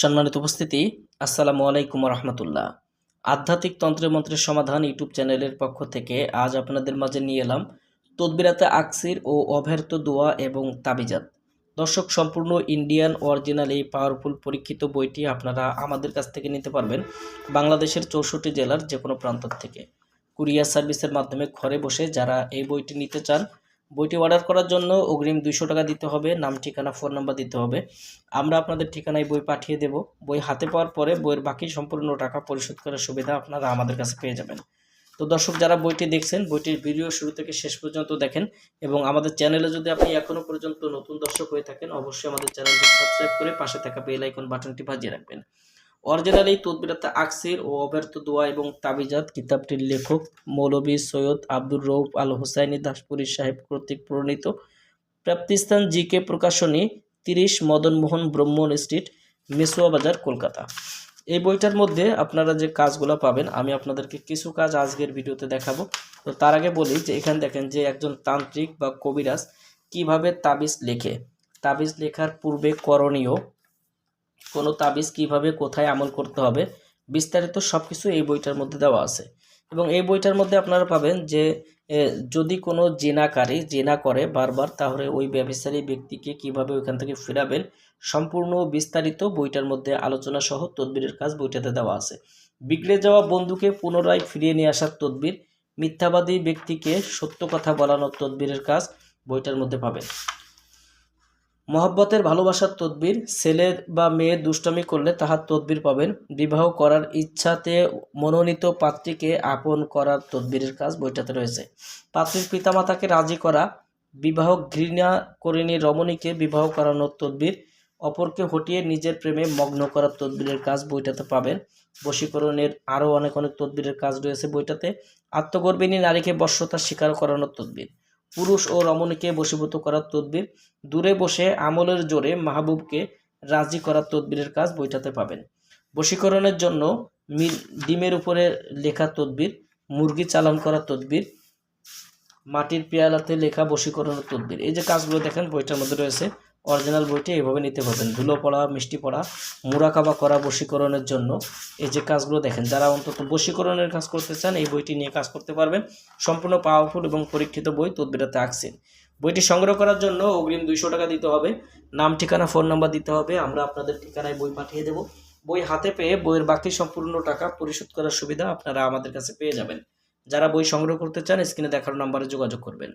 সম্মানিত উপস্থিতি, আসসালামু আলাইকুম রহমতুল্লাহ আধ্যাত্মিক তন্ত্রে মন্ত্রের সমাধান ইউটিউব চ্যানেলের পক্ষ থেকে আজ আপনাদের মাঝে নিয়ে এলাম তদবিরাতে আকসির ও অভ্যর্থ দোয়া এবং তাবিজাত। দর্শক, সম্পূর্ণ ইন্ডিয়ান অরিজিনাল এই পাওয়ারফুল পরীক্ষিত বইটি আপনারা আমাদের কাছ থেকে নিতে পারবেন বাংলাদেশের চৌষট্টি জেলার যে কোনো প্রান্ত থেকে। কুরিয়ার সার্ভিসের মাধ্যমে ঘরে বসে যারা এই বইটি নিতে চান বইটি অর্ডার করার জন্য অগ্রিম দুইশো টাকা দিতে হবে, নাম, ঠিকানা ফোন নাম্বার দিতে হবে। আমরা আপনাদের ঠিকানায় বই পাঠিয়ে দেব। বই হাতে পাওয়ার পরে বইয়ের বাকি সম্পূর্ণ টাকা পরিশোধ করার সুবিধা আপনারা আমাদের কাছে পেয়ে যাবেন। তো দর্শক, যারা বইটি দেখছেন, বইটির ভিডিও শুরু থেকে শেষ পর্যন্ত দেখেন এবং আমাদের চ্যানেলে যদি আপনি এখনও পর্যন্ত নতুন দর্শক হয়ে থাকেন, অবশ্যই আমাদের চ্যানেলটি সাবস্ক্রাইব করে পাশে থাকা বেল আইকন বাটনটি বাজিয়ে রাখবেন। অরিজিনাল এই তদবিরাতে আকসির ও অব্যর্থ দোয়া এবং তাবিজাত, কিতাবটির লেখক মৌলভী সৈয়দ আব্দুর রৌফ আল হুসাইনি দাসপুরী সাহেব কর্তৃক প্রণীত। প্রাপ্তিস্থান জি কে প্রকাশনী, তিরিশ মদনমোহন ব্রহ্মণ স্ট্রিট, মেসুয়া বাজার, কলকাতা। এই বইটার মধ্যে আপনারা যে কাজগুলো পাবেন, আমি আপনাদেরকে কিছু কাজ আজকের ভিডিওতে দেখাবো। তো তার আগে বলি যে এখানে দেখেন যে একজন তান্ত্রিক বা কবিরাজ কীভাবে তাবিজ লেখে। তাবিজ লেখার পূর্বে করণীয় কোনো তাবিজ কীভাবে, কোথায় আমল করতে হবে, বিস্তারিত সব কিছু এই বইটার মধ্যে দেওয়া আছে। এবং এই বইটার মধ্যে আপনারা পাবেন যে যদি কোনো জেনাকারী জেনা করে বারবার, তাহলে ওই ব্যবসারী ব্যক্তিকে কীভাবে ওইখান থেকে ফেরাবেন, সম্পূর্ণ বিস্তারিত বইটার মধ্যে আলোচনা সহ তদবিরের কাজ বইটাতে দেওয়া আছে। বিগড়ে যাওয়া বন্ধুকে পুনরায় ফিরিয়ে নিয়ে আসার তদবির, মিথ্যাবাদী ব্যক্তিকে সত্য কথা বলানোর তদবিরের কাজ বইটার মধ্যে পাবেন। মহব্বতের ভালোবাসার তদবির ছেলে বা মেয়ে দুষ্টমি করলে তাহার তদবির পাবেন। বিবাহ করার ইচ্ছাতে মনোনীত পাত্রীকে আপন করার তদবিরের কাজ বইটাতে রয়েছে। পাত্রীর পিতামাতাকে রাজি করা, বিবাহ ঘৃণা করিনী রমণীকে বিবাহ করানোর তদবির, অপরকে হটিয়ে নিজের প্রেমে মগ্ন করার তদবিরের কাজ বইটাতে পাবেন। বশীকরণের আরও অনেক অনেক তদবিরের কাজ রয়েছে বইটাতে। আত্মগর্বিনী নারীকে বশ্যতার স্বীকার করানোর তদবির। পুরুষ ও রমণীকে বশীভূত করার তদবির, দূরে বসে আমলের জোরে মাহবুবকে রাজি করার তদবিরের কাজ বইটাতে পাবেন। বশীকরণের জন্য ডিমের উপরে লেখা তদবির, মুরগি চালান করার তদবির, মাটির পেয়ালাতে লেখা বশীকরণের তদবির। এই যে কাজগুলো দেখেন, বইটার মধ্যে রয়েছে অরিজিনাল বইটি এইভাবে নিতে পারবেন। ধুলো পড়া, মিষ্টি পড়া মুরাকাবা করা বশীকরণের জন্য এই যে কাজগুলো দেখেন, যারা অন্তত বশীকরণের কাজ করতে চান এই বইটি নিয়ে কাজ করতে পারবেন। সম্পূর্ণ পাওয়ারফুল এবং পরীক্ষিত বই তদবিরাতে আঁকছেন। বইটি সংগ্রহ করার জন্য অগ্রিম দুইশো টাকা দিতে হবে। নাম, ঠিকানা ফোন নাম্বার দিতে হবে। আমরা আপনাদের ঠিকানায় বই পাঠিয়ে দেব। বই হাতে পেয়ে বইয়ের বাকি সম্পূর্ণ টাকা পরিশোধ করার সুবিধা আপনারা আমাদের কাছে পেয়ে যাবেন। যারা বই সংগ্রহ করতে চান স্ক্রিনে দেখার নাম্বারে যোগাযোগ করবেন।